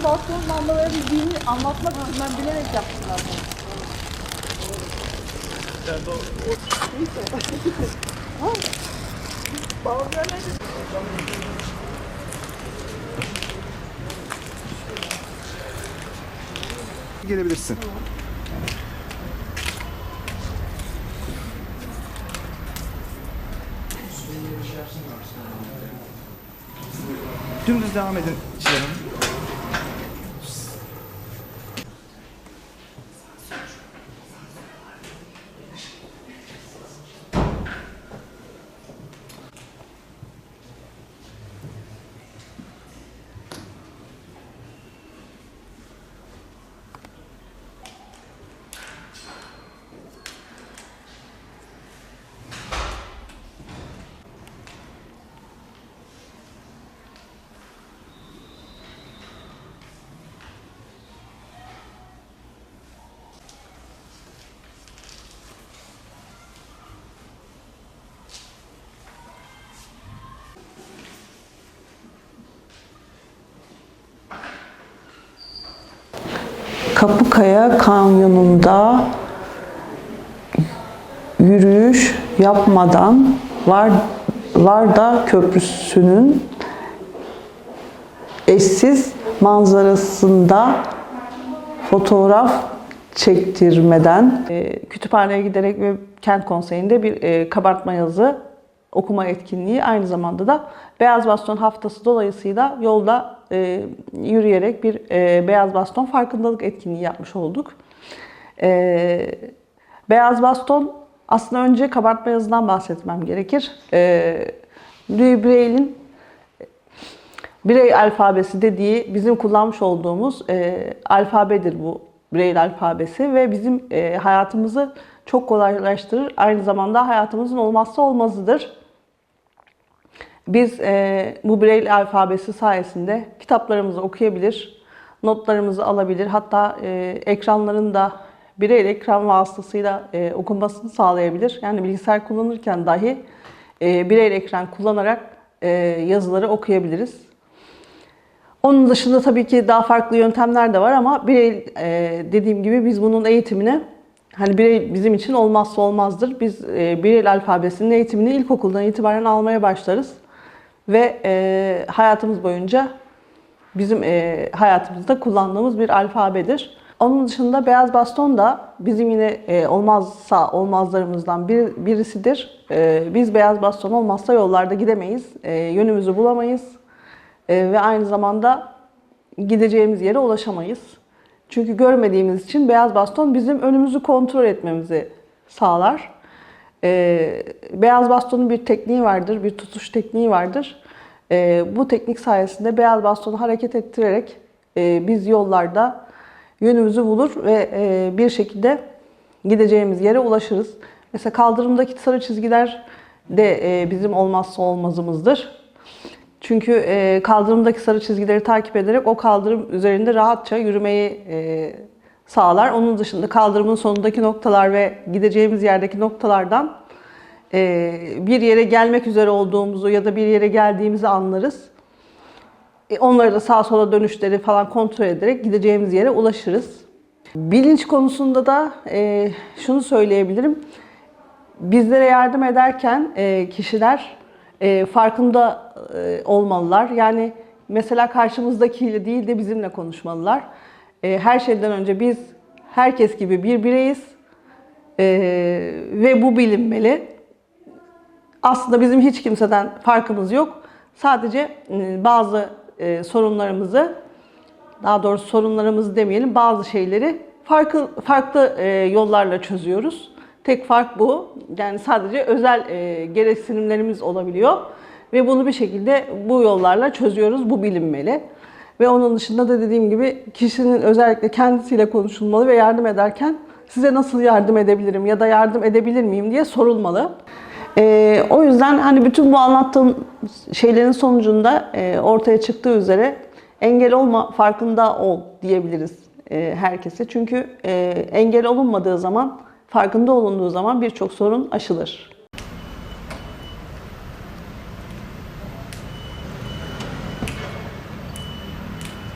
Bunu balkon lambaları bildiğini anlatmak için ben bilerek yaptım zaten. Gelebilirsin. Dümdüz devam edin Çiğdem Kapıkaya Kanyonu'nda yürüyüş yapmadan var Varda Köprüsü'nün eşsiz manzarasında fotoğraf çektirmeden e, kütüphaneye giderek ve kent konseyinde bir e, kabartma yazı okuma etkinliği aynı zamanda da Beyaz Baston Haftası dolayısıyla yolda e, yürüyerek bir e, Beyaz Baston farkındalık etkinliği yapmış olduk. E, Beyaz Baston aslında önce kabartma yazıdan bahsetmem gerekir. E, Louis Braille'in birey alfabesi dediği bizim kullanmış olduğumuz e, alfabedir bu Braille alfabesi ve bizim e, hayatımızı çok kolaylaştırır. Aynı zamanda hayatımızın olmazsa olmazıdır. Biz e, bu Braille alfabesi sayesinde kitaplarımızı okuyabilir, notlarımızı alabilir, hatta e, ekranların da Braille ekran vasıtasıyla e, okunmasını sağlayabilir. Yani bilgisayar kullanırken dahi e, Braille ekran kullanarak e, yazıları okuyabiliriz. Onun dışında tabii ki daha farklı yöntemler de var ama birey e, dediğim gibi biz bunun eğitimine hani birey bizim için olmazsa olmazdır. Biz e, birey alfabesinin eğitimini ilkokuldan itibaren almaya başlarız ve e, hayatımız boyunca bizim e, hayatımızda kullandığımız bir alfabedir. Onun dışında beyaz baston da bizim yine e, olmazsa olmazlarımızdan bir, birisidir. E, biz beyaz baston olmazsa yollarda gidemeyiz, e, yönümüzü bulamayız e, ve aynı zamanda gideceğimiz yere ulaşamayız. Çünkü görmediğimiz için beyaz baston bizim önümüzü kontrol etmemizi sağlar. E, beyaz bastonun bir tekniği vardır, bir tutuş tekniği vardır. E, bu teknik sayesinde beyaz bastonu hareket ettirerek e, biz yollarda yönümüzü bulur ve e, bir şekilde gideceğimiz yere ulaşırız. Mesela kaldırımdaki sarı çizgiler de e, bizim olmazsa olmazımızdır. Çünkü e, kaldırımdaki sarı çizgileri takip ederek o kaldırım üzerinde rahatça yürümeyi e, sağlar. Onun dışında kaldırımın sonundaki noktalar ve gideceğimiz yerdeki noktalardan e, bir yere gelmek üzere olduğumuzu ya da bir yere geldiğimizi anlarız. E, onları da sağa sola dönüşleri falan kontrol ederek gideceğimiz yere ulaşırız. Bilinç konusunda da e, şunu söyleyebilirim. Bizlere yardım ederken kişiler farkında olmalılar. Yani mesela karşımızdakiyle değil de bizimle konuşmalılar. E, her şeyden önce biz herkes gibi bir bireyiz e, ve bu bilinmeli. Aslında bizim hiç kimseden farkımız yok. Sadece e, bazı e, sorunlarımızı, daha doğrusu sorunlarımızı demeyelim, bazı şeyleri farklı farklı e, yollarla çözüyoruz. Tek fark bu. Yani sadece özel e, gereksinimlerimiz olabiliyor ve bunu bir şekilde bu yollarla çözüyoruz. Bu bilinmeli. Ve onun dışında da dediğim gibi kişinin özellikle kendisiyle konuşulmalı ve yardım ederken size nasıl yardım edebilirim ya da yardım edebilir miyim diye sorulmalı. Ee, o yüzden hani bütün bu anlattığım şeylerin sonucunda e, ortaya çıktığı üzere engel olma farkında ol diyebiliriz e, herkese. Çünkü e, engel olunmadığı zaman, farkında olunduğu zaman birçok sorun aşılır.